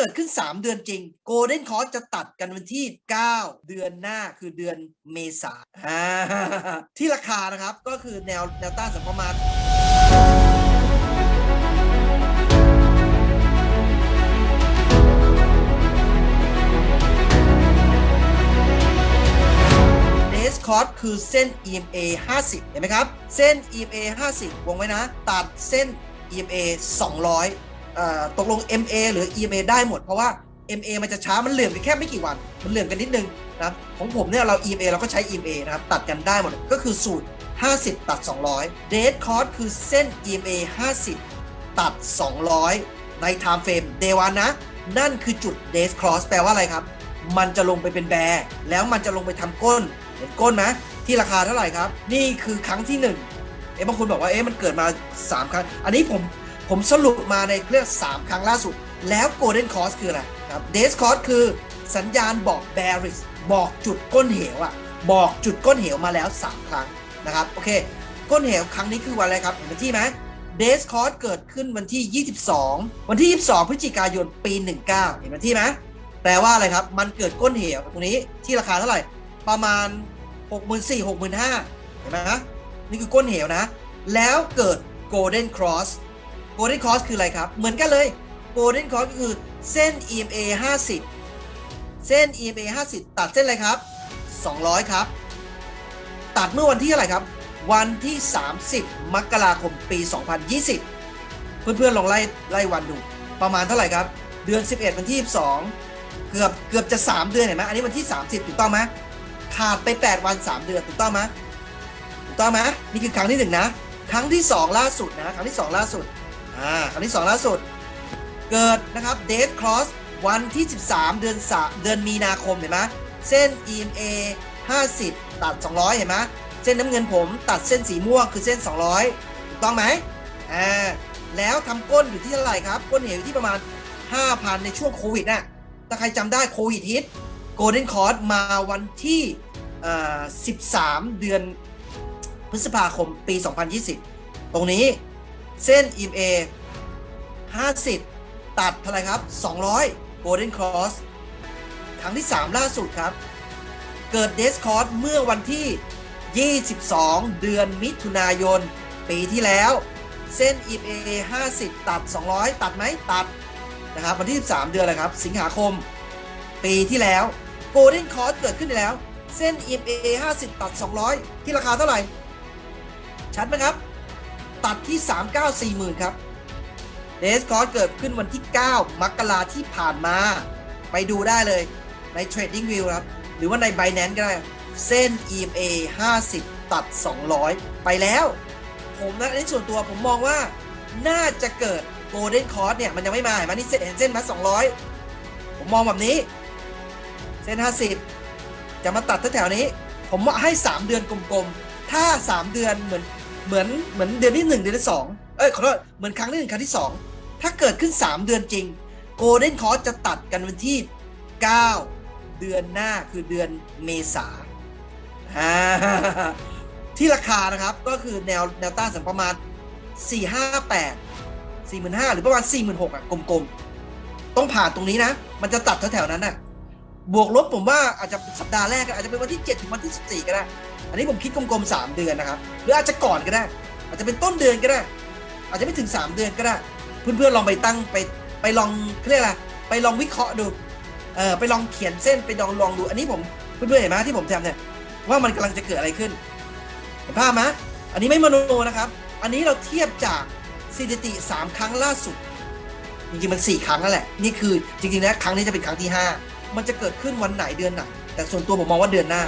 เกิดขึ้น 3 เดือนจริง Golden c o r s จะตัดกันวันที่ 9 เดือนหน้าคือเดือนเมษาที่ราคานะครับก็คือแนวแนวต้านสักประมาณเดสคอร์สคือเส้น EMA 50 เห็นไหมครับ เส้น EMA 50 วงไว้นะ ตัดเส้น EMA 200เอ่อ ตกลง MA หรือ EMA ได้หมด เพราะว่า MA มันจะช้ามันเหลื่อมกันแค่ไม่กี่วัน มันเหลื่อมกันนิดนึงนะครับของผมเนี่ยเรา EMA เราก็ใช้ EMA นะครับตัดกันได้หมดก็คือสูตร 50 ตัด 200 Dead Cost คือเส้น EMA 50 ตัด 200 ใน time frame day one นะ นั่นคือจุด Dead Cross แปลว่าอะไรครับ มันจะลงไปเป็นแบร์แล้วมันจะลงไปทำก้นเห็นก้นไหมที่ราคาเท่าไหร่ครับ นี่คือครั้งที่หนึ่งเอ๊ะบางคนบอกว่าเอ๊ะมันเกิดมา 3 ครั้ง อันนี้ผม ผมสรุปมาในเรื่อง 3 ครั้งล่าสุด แล้ว Golden Cross คืออะไรครับ Death Cross คือสัญญาณบอก bearish บอกจุดก้นเหวอะบอกจุดก้นเหวมาแล้ว 3 ครั้งนะครับโอเค ก้นเหวครั้งนี้คือวันอะไรครับเห็นวันที่ไหมเดสคอร์สเกิดขึ้นวันที่ 22 วันที่ 22 พฤศจิกายนปี 19 เห็นวันที่ไหมแปลว่าอะไรครับ มันเกิดก้นเหวตรงนี้ที่ราคาเท่าไหร่ ประมาณ 64 65เห็นไหมนี่คือก้นเหวนะ แล้วเกิด Golden Cross Golden Cross คืออะไรครับ เหมือนกันเลย Golden Cross ก็คือเส้น EMA 50 เส้น EMA 50 ตัดเส้นอะไรครับ 200 ครับ ตัดเมื่อวันที่เท่าไหร่ครับ วันที่ 30 มกราคมปี 2020 เพื่อนๆลองไล่ไล่วันดู ประมาณเท่าไหร่ครับ เดือน 11 วันที่ 22 เกือบเกือบจะ 3 เดือนเห็นไหมอันนี้วันที่ 30 ถูกต้องไหมขาดไป 8 วัน 3 เดือนถูกต้องไหมถูกต้องไหมนี่คือครั้งที่ 1 นะ ครั้งที่ 2 ล่าสุดนะ ครั้งที่ 2 ล่าสุด อ่าครั้งที่ 2 ล่าสุด เกิดนะครับ Date Cross วันที่ 13 เดือนสเดือนมีนาคมเห็นไหมเส้น EMA 50 ตัด 200 เห็นไหมเส้นน้ำเงินผมตัดเส้นสีม่วงคือเส้น 200ถูกต้องไหมอ่าแล้วทำก้นอยู่ที่เท่าไหร่ครับก้นเหวอยู่ที่ประมาณ 5,000 ในช่วงโควิดน่ะถ้าใครจำได้โควิดฮิต Golden c o r s มาวันที่เอ่อ13 เดือนพฤษภาคมปี 2020 ตรงนี้ เส้น EMA 50 ตัดเท่าไรครับ 200 Golden Cross ครั้งที่ 3 ล่าสุดครับ เกิดเดสคอร์สเมื่อวันที่ 22 เดือนมิถุนายน ปีที่แล้ว เส้น EMA 50 ตัด 200 ตัดไหมตัดนะครับวันที่ 13 เดือนอะไรครับ สิงหาคม ปีที่แล้ว Golden Cross เกิดขึ้นแล้ว เส้น EMA 50 ตัด 200 ที่ราคาเท่าไหร่ ชัดไหมครับ ตัดที่ 3940,000 ครับเดสคอร์สเกิดขึ้นวันที่ 9 มกราที่ผ่านมา ไปดูได้เลยใน Trading View ครับ หรือว่าใน Binance ก็ได้ เส้น EMA 50 ตัด 200 ไปแล้ว ผมนะอันส่วนตัวผมมองว่าน่าจะเกิด Golden Cross เนี่ย มันยังไม่มาเห็นไหมนี่เส้นเส้นมา 200 ผมมองแบบนี้ เส้น 50 จะมาตัดแถวๆนี้ ผมว่าให้ 3 เดือนกลมๆ ถ้า 3 เดือนเหมือน เหมือนเหมือนเดือนที่1เดือนที่2เอ้ยขอโทษเหมือนครั้งที่หนึ่งครั้งที่2ถ้าเกิดขึ้น 3 เดือนจริง Golden Cross จะตัดกันวันที่ 9 เดือนหน้าคือเดือนเมษาที่ราคานะครับก็คือแนวแนวต้านสักประมาณ 458 45,000หรือประมาณ 46,000อะกลมๆ ต้องผ่านตรงนี้นะ มันจะตัดแถวๆนั้นน่ะ บวกลบผมว่าอาจจะสัปดาห์แรกก็อาจจะเป็นวันที่ 7 ถึงวันที่ 14 ก็ได้ อันนี้ผมคิดกลมๆ 3 เดือนนะครับ หรืออาจจะก่อนก็ได้ อาจจะเป็นต้นเดือนก็ได้ อาจจะไม่ถึง 3 เดือนก็ได้ เพื่อนๆลองไปตั้งไปไปลองเขาเรียกอะไรไปลองวิเคราะห์ดูเออไปลองเขียนเส้นไปลองลองดู อันนี้ผมเพื่อนๆเห็นไหมที่ผมทำเนี่ยว่ามันกำลังจะเกิดอะไรขึ้นเห็นภาพไหมอันนี้ไม่มโนนะครับ อันนี้เราเทียบจากสถิติ 3 ครั้งล่าสุดจริงๆมัน 4 ครั้งนั่นแหละ นี่คือจริงๆนะครั้งนี้จะเป็นครั้งที่ 5 มันจะเกิดขึ้นวันไหนเดือนไหนแต่ส่วนตัวผมมองว่าเดือนหน้า